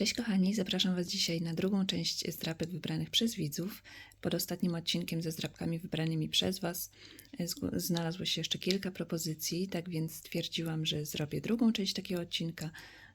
Cześć kochani, zapraszam Was dzisiaj na drugą część zdrapek wybranych przez widzów. Pod ostatnim odcinkiem ze zdrapkami wybranymi przez Was e, znalazło się jeszcze kilka propozycji, tak więc stwierdziłam, że zrobię drugą część takiego odcinka,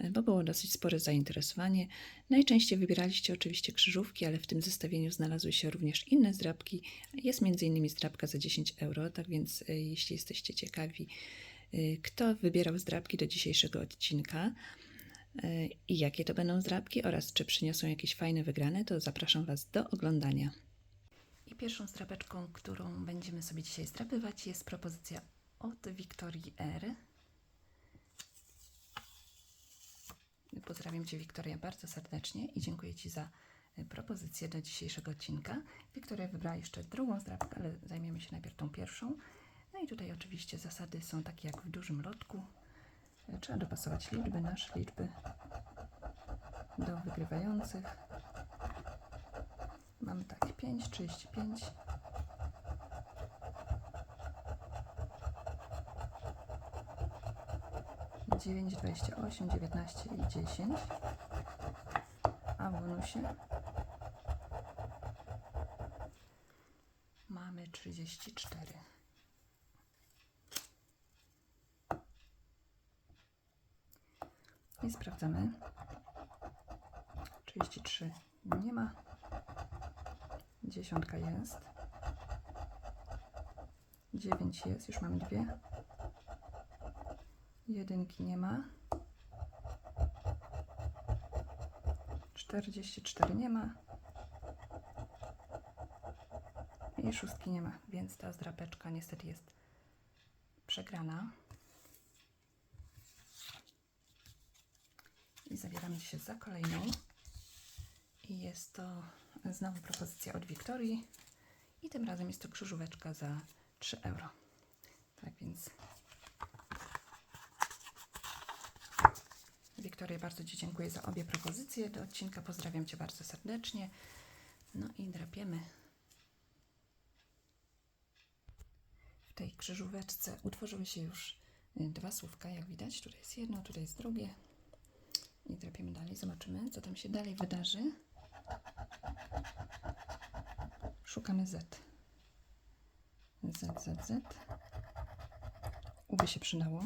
e, bo było dosyć spore zainteresowanie. Najczęściej wybieraliście oczywiście krzyżówki, ale w tym zestawieniu znalazły się również inne zdrapki. Jest m.in. zdrapka za 10 euro, tak więc e, jeśli jesteście ciekawi, kto wybierał zdrapki do dzisiejszego odcinka, i jakie to będą zdrabki oraz czy przyniosą jakieś fajne wygrane, to zapraszam Was do oglądania. I pierwszą zdrabeczką, którą będziemy sobie dzisiaj zdrapywać jest propozycja od Wiktorii R. Pozdrawiam Cię Wiktoria bardzo serdecznie i dziękuję Ci za y, propozycję do dzisiejszego odcinka. Wiktoria wybrała jeszcze drugą zdrabkę, ale zajmiemy się najpierw tą pierwszą. No i tutaj oczywiście zasady są takie jak w dużym lotku. Trzeba dopasować liczby, nasze liczby do wygrywających. Mamy tak 5, 35. Dziewięć, dwadzieścia osiem, dziewiętnaście i dziesięć. A w bonusie mamy trzydzieści cztery. I sprawdzamy. 33 nie ma. Dziesiątka jest. 9 jest, już mamy dwie. Jedynki nie ma. 44 nie ma. I szóstki nie ma, więc ta zdrapeczka niestety jest przegrana. Się za kolejną. I jest to znowu propozycja od Wiktorii. I tym razem jest to krzyżóweczka za 3 euro. Tak więc. Wiktoria, bardzo Ci dziękuję za obie propozycje do odcinka. Pozdrawiam Cię bardzo serdecznie. No i drapiemy. W tej krzyżóweczce utworzyły się już dwa słówka, jak widać. Tutaj jest jedno, tutaj jest drugie. I drapiemy dalej, zobaczymy, co tam się dalej wydarzy. Szukamy Z. Z, Z, Z. U by się przydało.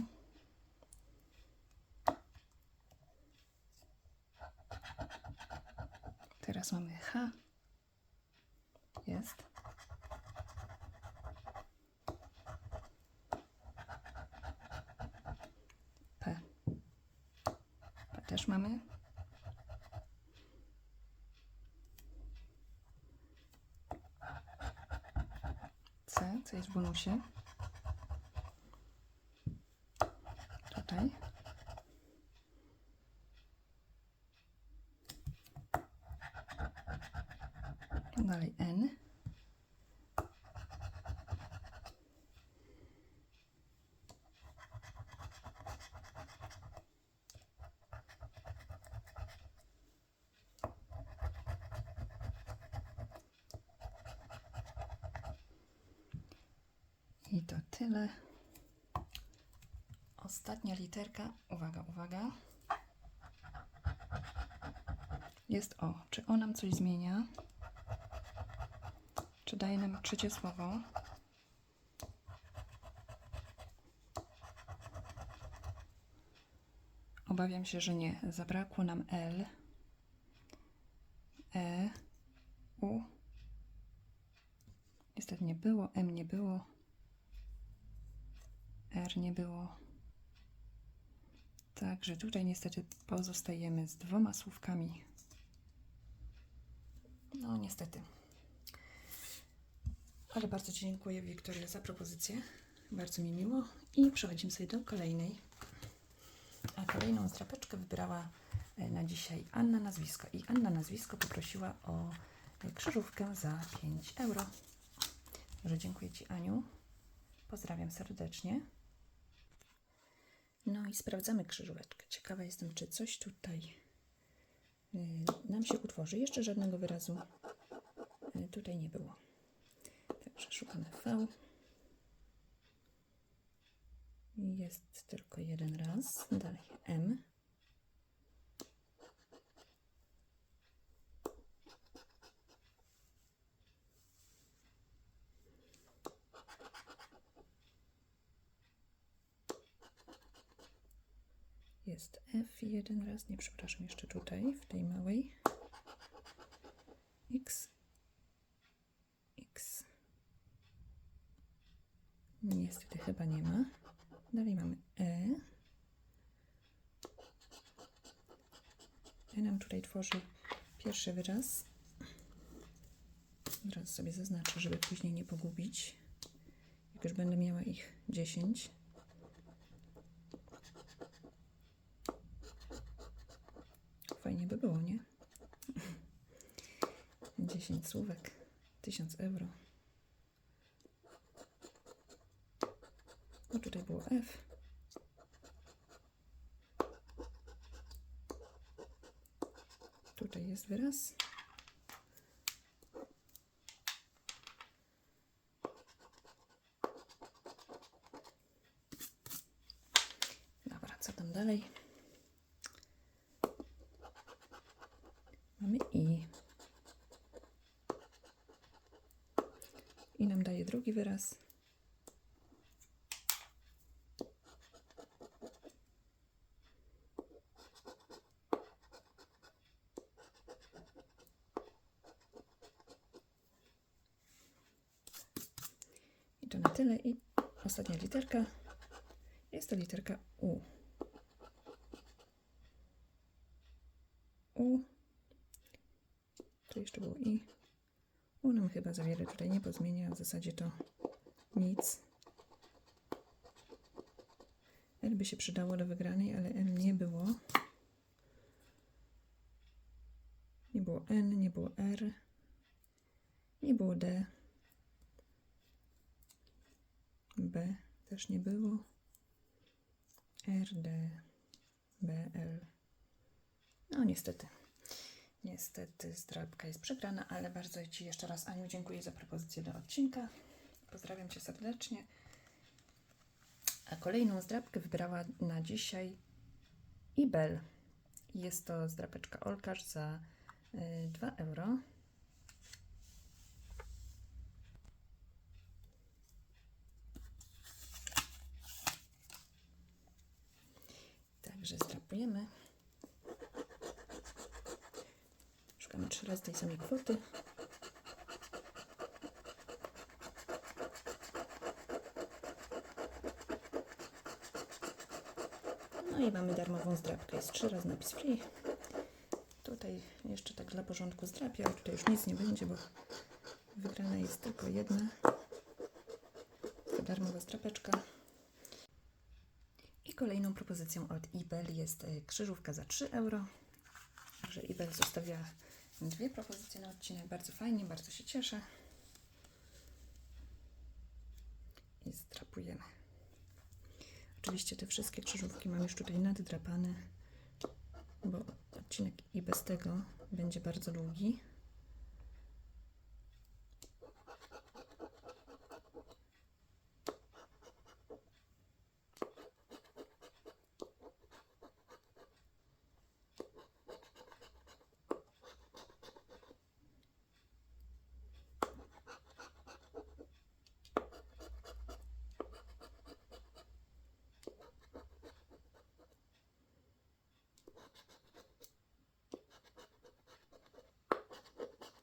Teraz mamy H. Jest. Też mamy. C, co jest w bonusie. Tutaj. Dalej N. I to tyle. Ostatnia literka. Uwaga, uwaga. Jest O. Czy O nam coś zmienia? Czy daje nam trzecie słowo? Obawiam się, że nie. Zabrakło nam L, E, U. Niestety nie było, M nie było. Nie było. Także tutaj niestety pozostajemy z dwoma słówkami. No niestety. Ale bardzo Ci dziękuję Wiktoria za propozycję. Bardzo mi miło. I przechodzimy sobie do kolejnej. A kolejną zdrapeczkę wybrała e, na dzisiaj Anna Nazwisko. I Anna Nazwisko poprosiła o e, krzyżówkę za 5 euro. Także dziękuję Ci Aniu. Pozdrawiam serdecznie. No i sprawdzamy krzyżóweczkę. Ciekawa jestem, czy coś tutaj y, nam się utworzy. Jeszcze żadnego wyrazu y, tutaj nie było. Także szukamy V. Jest tylko jeden raz. Dalej M. jest F jeden raz, nie przepraszam, jeszcze tutaj, w tej małej. X. X. Niestety chyba nie ma. Dalej mamy E. E nam tutaj tworzy pierwszy wyraz. Teraz sobie zaznaczę, żeby później nie pogubić. Jak już będę miała ich 10. Fajnie by było, nie? 10 słówek, 1000 euro. No tutaj było F. Tutaj jest wyraz. Dobra, co tam dalej? Mamy i. I nam daje drugi wyraz. I to na tyle. I ostatnia literka. Jest to literka U. Tu jeszcze było I. U nam chyba za wiele tutaj nie pozmienia. W zasadzie to nic. L by się przydało do wygranej, ale L nie było. Nie było N, nie było R. Nie było D. B też nie było. R, D, B, L. No niestety. Niestety zdrabka jest przegrana, ale bardzo Ci jeszcze raz Aniu dziękuję za propozycję do odcinka. Pozdrawiam Cię serdecznie. A kolejną zdrabkę wybrała na dzisiaj Ibel. Jest to zdrapeczka Olkarz za y, 2 euro. Także zdrapujemy. Razy tej samej kwoty. No i mamy darmową zdrabkę. Jest trzy razy napis free. Tutaj jeszcze tak dla porządku zdrapię, ale tutaj już nic nie będzie, bo wygrana jest tylko jedna. Darmowa zdrapeczka. I kolejną propozycją od Ibel jest e, krzyżówka za 3 euro. Także Ibel zostawia dwie propozycje na odcinek. Bardzo fajnie, bardzo się cieszę. I zdrapujemy. Oczywiście te wszystkie krzyżówki mam już tutaj naddrapane, bo odcinek i bez tego będzie bardzo długi.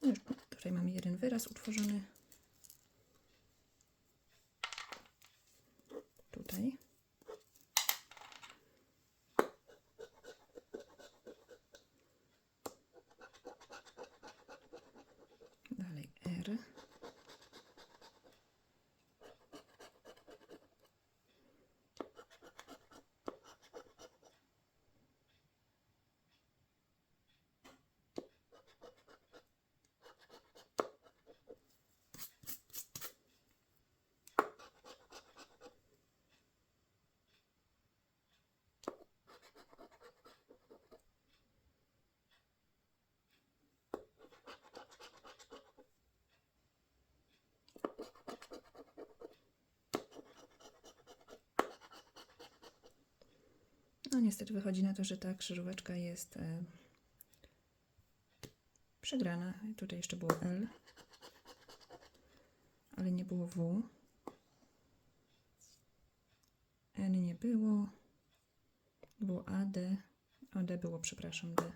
No Już tutaj mamy jeden wyraz utworzony. Tutaj. Dalej R. No niestety wychodzi na to, że ta krzyżóweczka jest e, przegrana. Tutaj jeszcze było L, ale nie było W. N nie było. Było A, D. O, D było, przepraszam, D.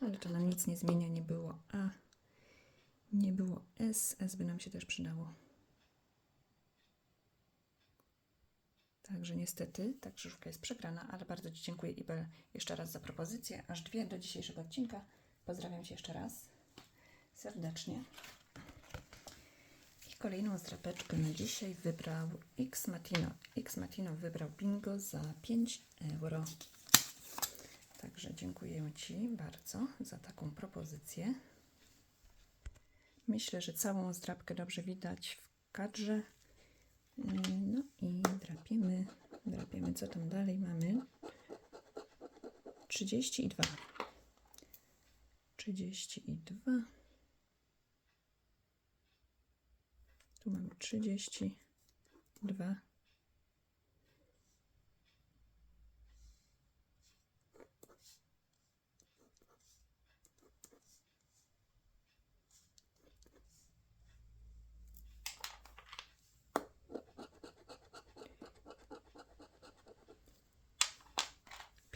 Ale to nam nic nie zmienia, nie było A. Nie było S. S by nam się też przydało. Także niestety ta krzyżówka jest przegrana, ale bardzo Ci dziękuję Ibel jeszcze raz za propozycję. Aż dwie do dzisiejszego odcinka. Pozdrawiam Cię jeszcze raz serdecznie. I kolejną zdrapeczkę na dzisiaj wybrał X Matino. X Matino wybrał bingo za 5 euro. Także dziękuję Ci bardzo za taką propozycję. Myślę, że całą zdrapkę dobrze widać w kadrze. No i drapiemy, drapiemy, co tam dalej mamy. 32. 32. Tu mamy 32.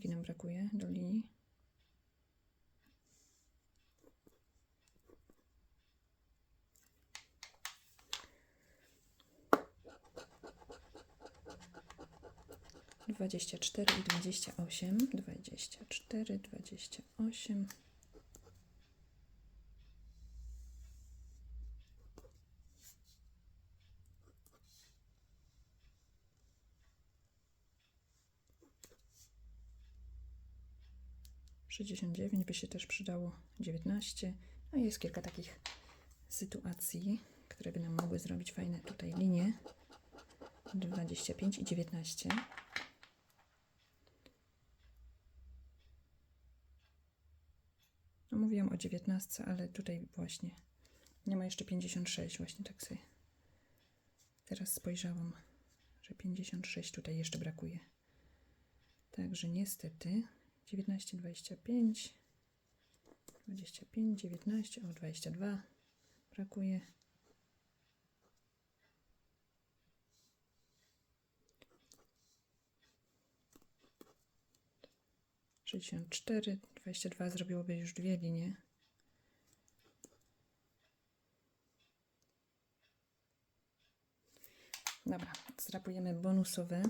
Jedynki nam brakuje do linii. Dwadzieścia cztery i dwadzieścia osiem. Dwadzieścia cztery, dwadzieścia osiem. Sześćdziesiąt dziewięć by się też przydało. Dziewiętnaście. No i jest kilka takich sytuacji, które by nam mogły zrobić fajne tutaj linie. 25 i 19. No mówiłam o 19, ale tutaj właśnie nie ma jeszcze 56, właśnie tak sobie teraz spojrzałam, że 56 tutaj jeszcze brakuje. Także niestety 19, 25, 25, 19, o 22 brakuje. 64, 22 zrobiłoby już dwie linie. Dobra, zrapujemy bonusowe.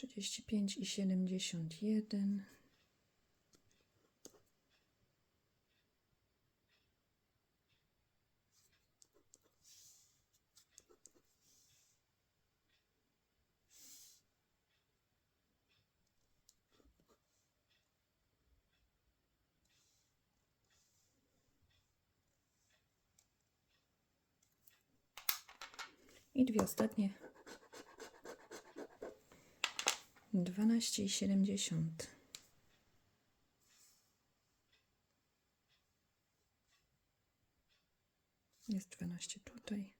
Trzydzieści pięć i siedemdziesiąt jeden. I dwie ostatnie. 12 i 70. Jest 12 tutaj.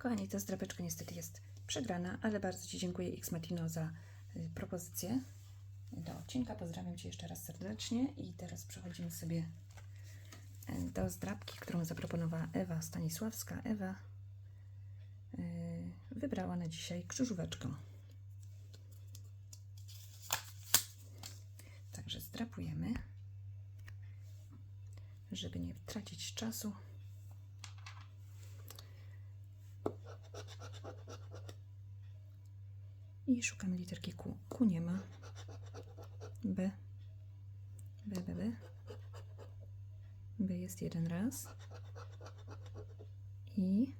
Kochani, ta zdrapeczka niestety jest przegrana, ale bardzo Ci dziękuję X Martino za y, propozycję do odcinka. Pozdrawiam Cię jeszcze raz serdecznie i teraz przechodzimy sobie y, do zdrapki, którą zaproponowała Ewa Stanisławska. Ewa y, wybrała na dzisiaj krzyżóweczkę. Także zdrapujemy, żeby nie tracić czasu. I szukamy literki Q. Q nie ma. B. B, B, B. B jest jeden raz. I.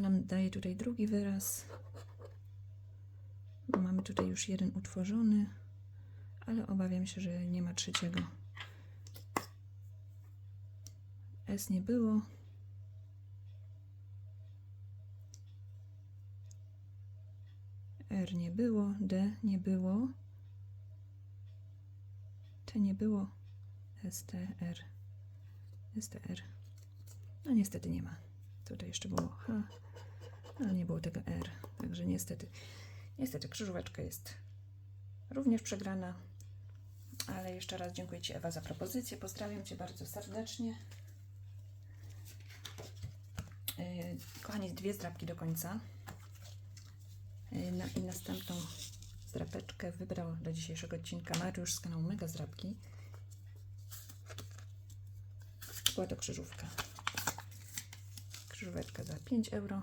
Nam daje tutaj drugi wyraz. Mamy tutaj już jeden utworzony, ale obawiam się, że nie ma trzeciego. S nie było. R nie było, D nie było. T nie było. S, T, R. S, T, R. No niestety nie ma. Tutaj jeszcze było H, ale nie było tego R. Także niestety, niestety krzyżóweczka jest również przegrana. Ale jeszcze raz dziękuję Ci Ewa za propozycję. Pozdrawiam Cię bardzo serdecznie. Yy, Kochani, dwie zdrapki do końca. Na, I następną zdrapeczkę wybrał do dzisiejszego odcinka Mariusz z kanału Mega Zdrapki. Była to krzyżówka. Krzyżóweczka za 5 euro.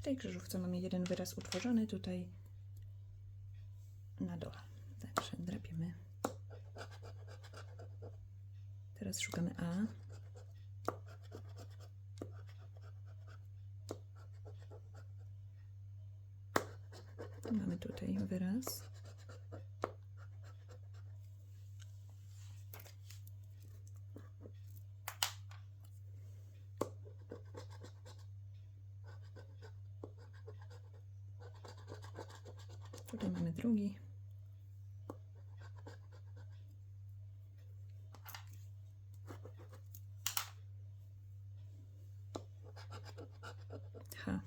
W tej krzyżówce mamy jeden wyraz utworzony tutaj na dole. Także drapiemy. Teraz szukamy A. Mamy tutaj wyraz. Tutaj mamy drugi. H.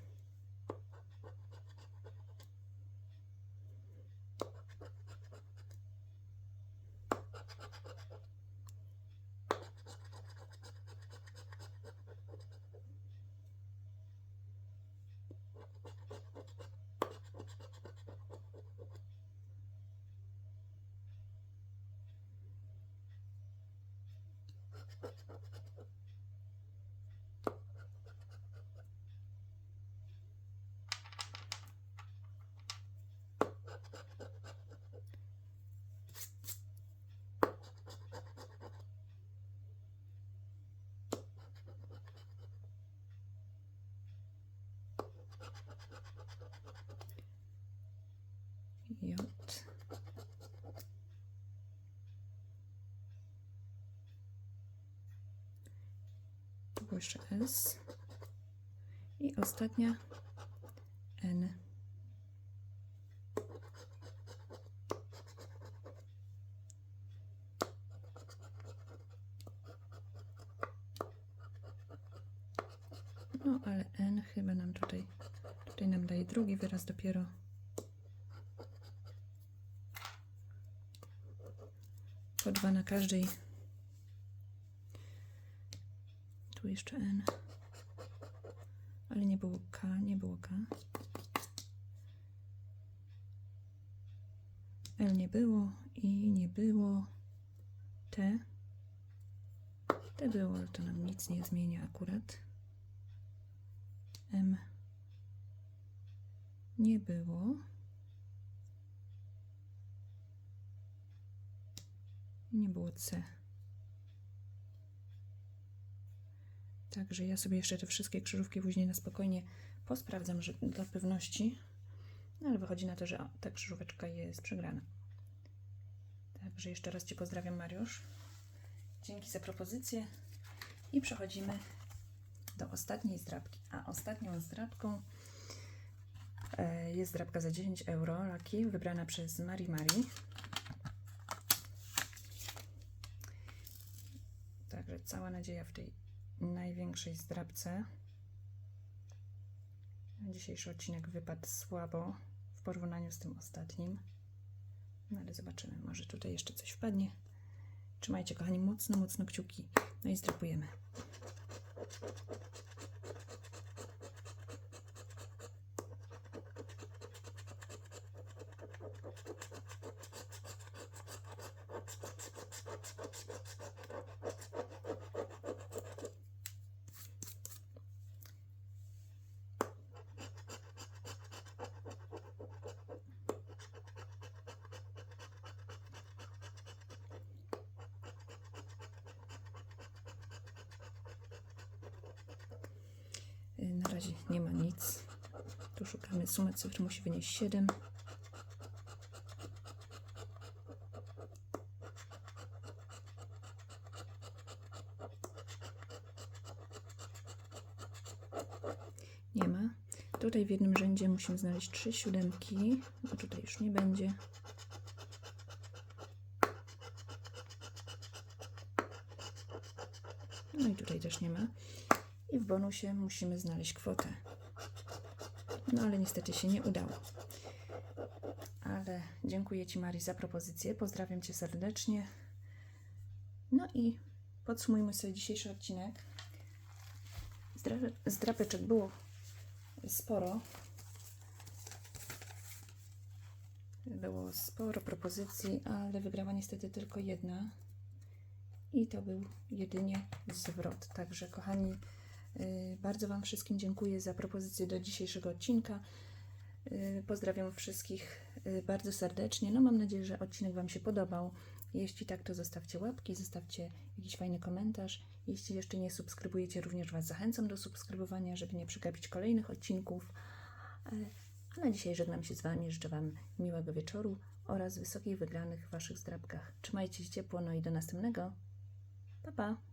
J. Jeszcze S. I ostatnia N. No, ale N chyba nam tutaj, tutaj nam daje drugi wyraz dopiero. Po dwa na każdej. Tu jeszcze N. Ale nie było K, nie było K. L nie było i nie było T. T było, ale to nam nic nie zmienia akurat. M nie było. I nie było C. Także ja sobie jeszcze te wszystkie krzyżówki później na spokojnie posprawdzam, że dla pewności. No ale wychodzi na to, że ta krzyżóweczka jest przegrana. Także jeszcze raz Cię pozdrawiam, Mariusz. Dzięki za propozycję. I przechodzimy do ostatniej zdrabki. A ostatnią zdrabką e, jest zdrabka za 10 euro, Laki, wybrana przez Mari Mari. Także cała nadzieja w tej największej zdrabce. Dzisiejszy odcinek wypadł słabo w porównaniu z tym ostatnim. No ale zobaczymy, może tutaj jeszcze coś wpadnie. Trzymajcie, kochani, mocno, mocno kciuki. No i zdrapujemy. Y, Na razie nie ma nic. Tu szukamy. Suma cyfr musi wynieść 7. Nie ma. Tutaj w jednym rzędzie musimy znaleźć trzy siódemki. No tutaj już nie będzie. No i tutaj też nie ma. I w bonusie musimy znaleźć kwotę. No ale niestety się nie udało. Ale dziękuję Ci Marii za propozycję. Pozdrawiam Cię serdecznie. No i podsumujmy sobie dzisiejszy odcinek. Zdra- Zdrapeczek było sporo. Było sporo propozycji, ale wygrała niestety tylko jedna. I to był jedynie zwrot. Także, kochani, bardzo Wam wszystkim dziękuję za propozycję do dzisiejszego odcinka. Yy, Pozdrawiam wszystkich yy, bardzo serdecznie. No, mam nadzieję, że odcinek Wam się podobał. Jeśli tak, to zostawcie łapki, zostawcie jakiś fajny komentarz. Jeśli jeszcze nie subskrybujecie, również Was zachęcam do subskrybowania, żeby nie przegapić kolejnych odcinków. A na dzisiaj żegnam się z Wami. Życzę Wam miłego wieczoru oraz wysokich wygranych w Waszych zdrabkach. Trzymajcie się ciepło, no i do następnego. Pa, pa!